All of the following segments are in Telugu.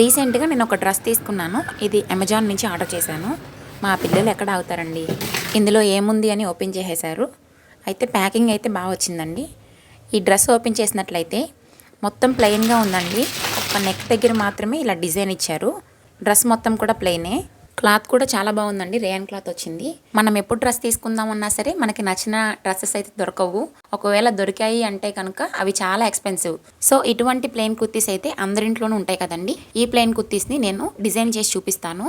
రీసెంట్గా నేను ఒక డ్రెస్ తీసుకున్నాను. ఇది అమెజాన్ నుంచి ఆర్డర్ చేశాను. మా పిల్లలు ఎక్కడ అవుతారండి ఇందులో ఏముంది అని ఓపెన్ చేసేశారు. అయితే ప్యాకింగ్ అయితే బాగా వచ్చిందండి. ఈ డ్రెస్ ఓపెన్ చేసినట్లయితే మొత్తం ప్లెయిన్గా ఉందండి. ఒక నెక్ దగ్గర మాత్రమే ఇలా డిజైన్ ఇచ్చారు. డ్రెస్ మొత్తం కూడా ప్లెయినే. క్లాత్ కూడా చాలా బాగుందండి. రేయన్ క్లాత్ వచ్చింది. మనం ఎప్పుడు డ్రెస్ తీసుకుందామన్నా సరే మనకి నచ్చిన డ్రెస్సెస్ అయితే దొరకవు. ఒకవేళ దొరికాయి అంటే కనుక అవి చాలా ఎక్స్పెన్సివ్. సో ఇటువంటి ప్లెయిన్ కుర్తీస్ అయితే అందరింట్లోనూ ఉంటాయి కదండి. ఈ ప్లెయిన్ కుర్తీస్ని నేను డిజైన్ చేసి చూపిస్తాను.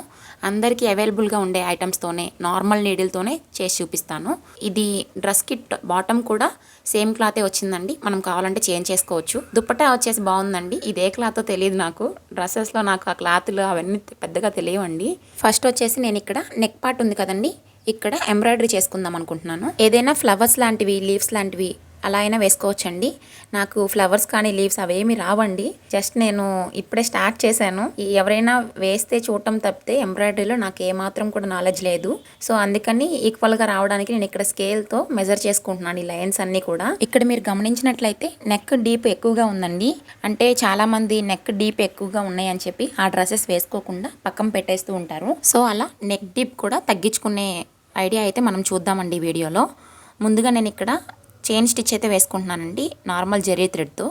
అందరికీ అవైలబుల్గా ఉండే ఐటమ్స్తోనే నార్మల్ నీడిల్తోనే చేసి చూపిస్తాను. ఇది డ్రెస్ కిట్ బాటమ్ కూడా సేమ్ క్లాతే వచ్చిందండి. మనం కావాలంటే చేంజ్ చేసుకోవచ్చు. దుప్పటా వచ్చేసి బాగుందండి. ఇది ఏ క్లాత్ తెలియదు నాకు. డ్రెస్సెస్లో నాకు ఆ క్లాత్లు అవన్నీ పెద్దగా తెలియవండి. ఫస్ట్ ఫస్ట్ వచ్చేసి నేను ఇక్కడ నెక్ పార్ట్ ఉంది కదండి. ఇక్కడ ఎంబ్రాయిడరీ చేసుకుందాం అనుకుంటున్నాను. ఏదైనా ఫ్లవర్స్ లాంటివి లీవ్స్ లాంటివి అలా అయినా వేసుకోవచ్చండి. నాకు ఫ్లవర్స్ కానీ లీవ్స్ అవేమి రావండి. జస్ట్ నేను ఇప్పుడే స్టార్ట్ చేశాను. ఎవరైనా వేస్తే చూడటం తప్పితే ఎంబ్రాయిడరీలో నాకు ఏమాత్రం కూడా నాలెడ్జ్ లేదు. సో అందుకని ఈక్వల్గా రావడానికి నేను ఇక్కడ స్కేల్తో మెజర్ చేసుకుంటున్నాను ఈ లైన్స్ అన్నీ కూడా. ఇక్కడ మీరు గమనించినట్లయితే నెక్ డీప్ ఎక్కువగా ఉందండి. అంటే చాలామంది నెక్ డీప్ ఎక్కువగా ఉన్నాయని చెప్పి ఆ డ్రెస్సెస్ వేసుకోకుండా పక్కన పెట్టేస్తూ ఉంటారు. సో అలా నెక్ డీప్ కూడా తగ్గించుకునే ఐడియా అయితే మనం చూద్దామండి వీడియోలో. ముందుగా నేను ఇక్కడ చైన్ స్టిచ్ అయితే వేసుకుంటున్నానండి నార్మల్ జెరీ థ్రెడ్తో.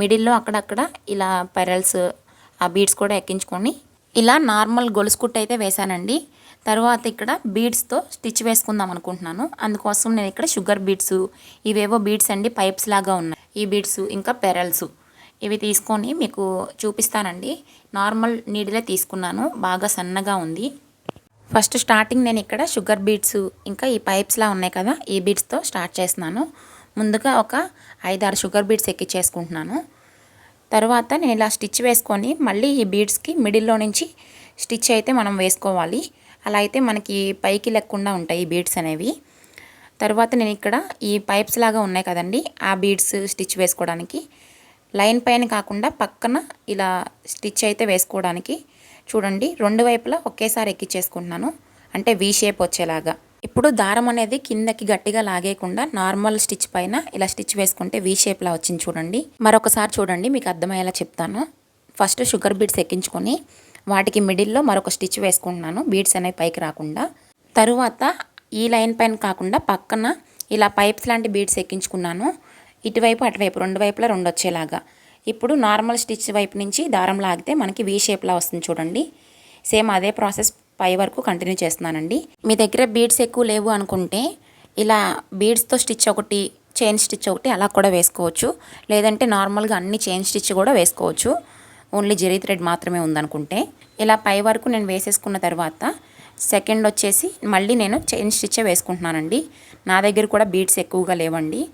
మిడిల్లో అక్కడక్కడ ఇలా పెరల్స్ ఆ బీడ్స్ కూడా ఎక్కించుకొని ఇలా నార్మల్ గొలుసు కుట్టు అయితే వేశానండి. తర్వాత ఇక్కడ బీడ్స్తో స్టిచ్ వేసుకుందాం అనుకుంటున్నాను. అందుకోసం నేను ఇక్కడ షుగర్ బీడ్స్ ఇవేవో బీడ్స్ అండి పైప్స్ లాగా ఉన్నాయి. ఈ బీడ్స్ ఇంకా పెరల్స్ ఇవి తీసుకొని మీకు చూపిస్తానండి. నార్మల్ నీడిలే తీసుకున్నాను బాగా సన్నగా ఉంది. ఫస్ట్ స్టార్టింగ్ నేను ఇక్కడ షుగర్ బీడ్స్ ఇంకా ఈ పైప్స్లా ఉన్నాయి కదా ఈ బీట్స్తో స్టార్ట్ చేస్తున్నాను. ముందుగా ఒక ఐదారు షుగర్ బీడ్స్ ఎక్కించేసుకుంటున్నాను తర్వాత నేను ఇలా స్టిచ్ వేసుకొని మళ్ళీ ఈ బీడ్స్కి మిడిల్లో నుంచి స్టిచ్ అయితే మనం వేసుకోవాలి. అలా అయితే మనకి పైకి లెక్కుండా ఉంటాయి ఈ బీడ్స్ అనేవి. తర్వాత నేను ఇక్కడ ఈ పైప్స్ లాగా ఉన్నాయి కదండి ఆ బీడ్స్ స్టిచ్ వేసుకోవడానికి. లైన్ పైన కాకుండా పక్కన ఇలా స్టిచ్ అయితే వేసుకోవడానికి చూడండి రెండు వైపులా ఒకేసారి ఎక్కించేసుకుంటున్నాను అంటే వీ షేప్ వచ్చేలాగా. ఇప్పుడు దారం అనేది కిందకి గట్టిగా లాగేయకుండా నార్మల్ స్టిచ్ పైన ఇలా స్టిచ్ వేసుకుంటే వీ షేప్లా వచ్చింది చూడండి. మరొకసారి చూడండి మీకు అర్థమయ్యేలా చెప్తాను. ఫస్ట్ షుగర్ బీడ్స్ ఎక్కించుకొని వాటికి మిడిల్లో మరొక స్టిచ్ వేసుకుంటున్నాను బీడ్స్ అనేవి పైకి రాకుండా. తరువాత ఈ లైన్ పైన కాకుండా పక్కన ఇలా పైప్స్ లాంటి బీడ్స్ ఎక్కించుకున్నాను. ఇటువైపు అటువైపు రెండు వైపులా రెండు వచ్చేలాగా. ఇప్పుడు నార్మల్ స్టిచ్ వైపు నుంచి దారం లాగితే మనకి వీ షేప్లా వస్తుంది చూడండి. సేమ్ అదే ప్రాసెస్ పై వరకు కంటిన్యూ చేస్తున్నానండి. మీ దగ్గర బీడ్స్ ఎక్కువ లేవు అనుకుంటే ఇలా బీడ్స్తో స్టిచ్ ఒకటి చైన్ స్టిచ్ ఒకటి అలా కూడా వేసుకోవచ్చు. లేదంటే నార్మల్గా అన్ని చైన్ స్టిచ్ కూడా వేసుకోవచ్చు. ఓన్లీ జెరీ థ్రెడ్ మాత్రమే ఉందనుకుంటే. ఇలా పై వరకు నేను వేసేసుకున్న తర్వాత సెకండ్ వచ్చేసి మళ్ళీ నేను చైన్ స్టిచ్చే వేసుకుంటున్నానండి. నా దగ్గర కూడా బీడ్స్ ఎక్కువగా లేవండి.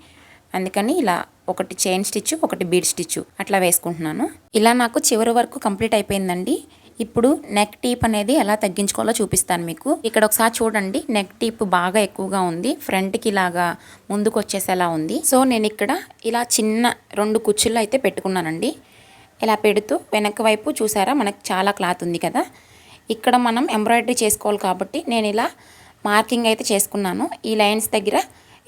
అందుకని ఇలా ఒకటి చైన్ స్టిచ్ ఒకటి బీడ్ స్టిచ్ అట్లా వేసుకుంటున్నాను. ఇలా నాకు చివరి వరకు కంప్లీట్ అయిపోయిందండి. ఇప్పుడు నెక్ టీప్ అనేది ఎలా తగ్గించుకోవాలో చూపిస్తాను మీకు. ఇక్కడ ఒకసారి చూడండి నెక్ టీప్ బాగా ఎక్కువగా ఉంది. ఫ్రంట్కి ఇలాగా ముందుకు వచ్చేసేలా ఉంది. సో నేను ఇక్కడ ఇలా చిన్న రెండు కుచ్చులు అయితే పెట్టుకున్నానండి. ఇలా పెడుతూ వెనక వైపు చూసారా మనకు చాలా క్లాత్ ఉంది కదా. ఇక్కడ మనం ఎంబ్రాయిడరీ చేసుకోవాలి కాబట్టి నేను ఇలా మార్కింగ్ అయితే చేసుకున్నాను. ఈ లైన్స్ దగ్గర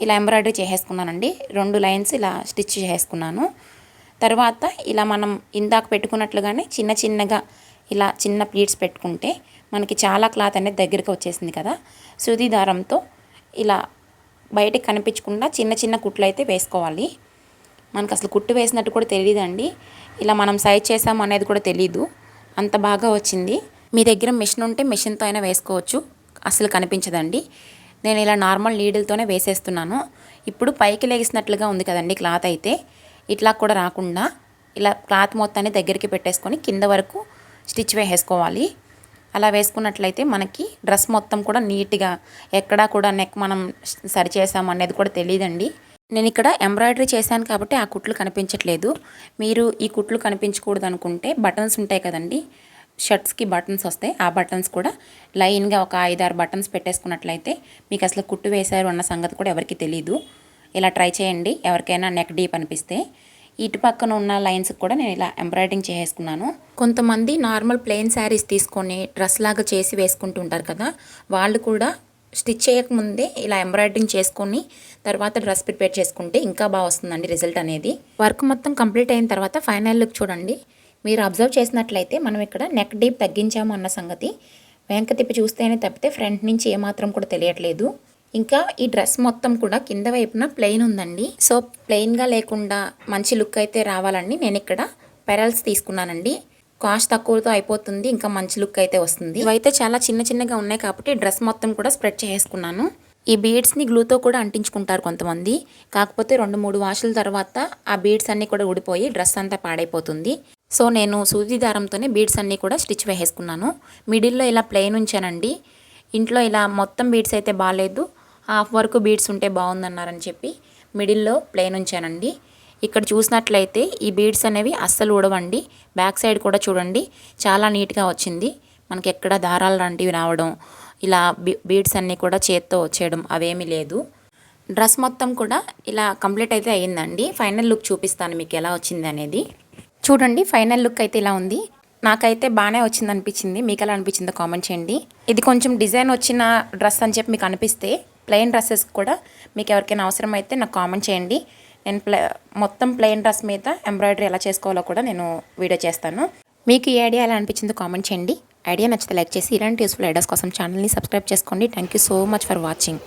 ఇలా ఎంబ్రాయిడరీ చేసేసుకున్నానండి. రెండు లైన్స్ ఇలా స్టిచ్ చేసుకున్నాను తర్వాత ఇలా మనం ఇందాక పెట్టుకున్నట్లుగానే చిన్న చిన్నగా ఇలా చిన్న ప్లీట్స్ పెట్టుకుంటే మనకి చాలా క్లాత్ అనేది దగ్గరికి వచ్చేసింది కదా. సూది దారంతో ఇలా బయటకు కనిపించకుండా చిన్న చిన్న కుట్లు అయితే వేసుకోవాలి. మనకు అసలు కుట్టు వేసినట్టు కూడా తెలియదండి. ఇలా మనం సైజ్ చేసాం అనేది కూడా తెలీదు. అంత బాగా వచ్చింది. మీ దగ్గర మిషన్ ఉంటే మిషన్తో అయినా వేసుకోవచ్చు. అసలు కనిపించదండి. నేను ఇలా నార్మల్ నీడిల్తోనే వేసేస్తున్నాను. ఇప్పుడు పైకి లేగిసినట్లుగా ఉంది కదండి క్లాత్ అయితే. ఇట్లా కూడా రాకుండా ఇలా క్లాత్ మొత్తాన్ని దగ్గరికి పెట్టేసుకొని కింద వరకు స్టిచ్ వేసేసుకోవాలి. అలా వేసుకున్నట్లయితే మనకి డ్రెస్ మొత్తం కూడా నీట్గా ఎక్కడా కూడా నెక్ మనం సరి చేసాం కూడా తెలియదండి నేను ఇక్కడ ఎంబ్రాయిడరీ చేశాను కాబట్టి ఆ కుట్లు కనిపించట్లేదు. మీరు ఈ కుట్లు కనిపించకూడదు అనుకుంటే బటన్స్ ఉంటాయి కదండి. షర్ట్స్కి బటన్స్ వస్తాయి. ఆ బటన్స్ కూడా లైన్గా ఒక ఐదారు బటన్స్ పెట్టేసుకున్నట్లయితే మీకు అసలు కుట్టు వేశారు అన్న సంగతి కూడా ఎవరికి తెలియదు ఇలా ట్రై చేయండి. ఎవరికైనా నెక్ డీప్ అనిపిస్తే. ఇటు పక్కన ఉన్న లైన్స్ కూడా నేను ఇలా ఎంబ్రాయిడింగ్ చేసేసుకున్నాను. కొంతమంది నార్మల్ ప్లెయిన్ శారీస్ తీసుకొని డ్రెస్ లాగా చేసి వేసుకుంటూ ఉంటారు కదా వాళ్ళు కూడా స్టిచ్ చేయకముందే ఇలా ఎంబ్రాయిడరింగ్ చేసుకొని తర్వాత డ్రెస్ ప్రిపేర్ చేసుకుంటే ఇంకా బాగా వస్తుందండి రిజల్ట్ అనేది. వర్క్ మొత్తం కంప్లీట్ అయిన తర్వాత ఫైనల్ లుక్ చూడండి. మీరు అబ్జర్వ్ చేసినట్లయితే మనం ఇక్కడ నెక్ డీప్ తగ్గించాము అన్న సంగతి. వెనక తిప్పి చూస్తేనే తప్పితే ఫ్రంట్ నుంచి ఏమాత్రం కూడా తెలియట్లేదు. ఇంకా ఈ డ్రెస్ మొత్తం కూడా కింద వైపున ప్లెయిన్ ఉందండి. సో ప్లెయిన్గా లేకుండా మంచి లుక్ అయితే రావాలని నేను ఇక్కడ పెరల్స్ తీసుకున్నానండి. కాస్ట్ తక్కువతో అయిపోతుంది ఇంకా మంచి లుక్ అయితే వస్తుంది. ఇవైతే చాలా చిన్న చిన్నగా ఉన్నాయి కాబట్టి డ్రెస్ మొత్తం కూడా స్ప్రెడ్ చేసుకున్నాను ఈ బీడ్స్ని గ్లూతో కూడా అంటించుకుంటారు కొంతమంది. కాకపోతే రెండు మూడు వాషుల తర్వాత ఆ బీడ్స్ అన్నీ కూడా ఊడిపోయి డ్రెస్ అంతా పాడైపోతుంది. సో నేను సూది దారంతోనే బీడ్స్ అన్నీ కూడా స్టిచ్ వేసేసుకున్నాను. మిడిల్లో ఇలా ప్లెయిన్ ఉంచానండి. ఇంట్లో ఇలా మొత్తం బీడ్స్ అయితే బాగాలేదు హాఫ్ వరకు బీడ్స్ ఉంటే బాగుందన్నారని చెప్పి మిడిల్లో ప్లెయిన్ ఉంచానండి. ఇక్కడ చూసినట్లయితే ఈ బీడ్స్ అనేవి అస్సలు ఊడవండి. బ్యాక్ సైడ్ కూడా చూడండి చాలా నీట్గా వచ్చింది. మనకి ఎక్కడ దారాలు లాంటివి రావడం ఇలా బీ బీడ్స్ అన్నీ కూడా చేత్తో వచ్చేయడం అవేమీ లేదు. డ్రెస్ మొత్తం కూడా ఇలా కంప్లీట్ అయితే అయ్యిందండి. ఫైనల్ లుక్ చూపిస్తాను మీకు ఎలా వచ్చింది అనేది. చూడండి ఫైనల్ లుక్ అయితే ఇలా ఉంది. నాకైతే బాగానే వచ్చింది అనిపించింది మీకు ఎలా అనిపించిందో కామెంట్ చేయండి. ఇది కొంచెం డిజైన్ వచ్చిన డ్రెస్ అని చెప్పి మీకు అనిపిస్తే ప్లెయిన్ డ్రెస్సెస్ కూడా మీకు ఎవరికైనా అవసరం అయితే నాకు కామెంట్ చేయండి. నేను ప్లే మొత్తం ప్లెయిన్ డ్రెస్ మీద ఎంబ్రాయిడరీ ఎలా చేసుకోవాలో కూడా నేను వీడియో చేస్తాను. మీకు ఈ ఐడియా ఎలా అనిపించిందో కామెంట్ చేయండి. ఐడియా నచ్చితే లైక్ చేసి ఇలాంటి యూస్ఫుల్ ఐడియాస్ కోసం ఛానల్ని సబ్స్క్రైబ్ చేసుకోండి. Thank you so much for watching.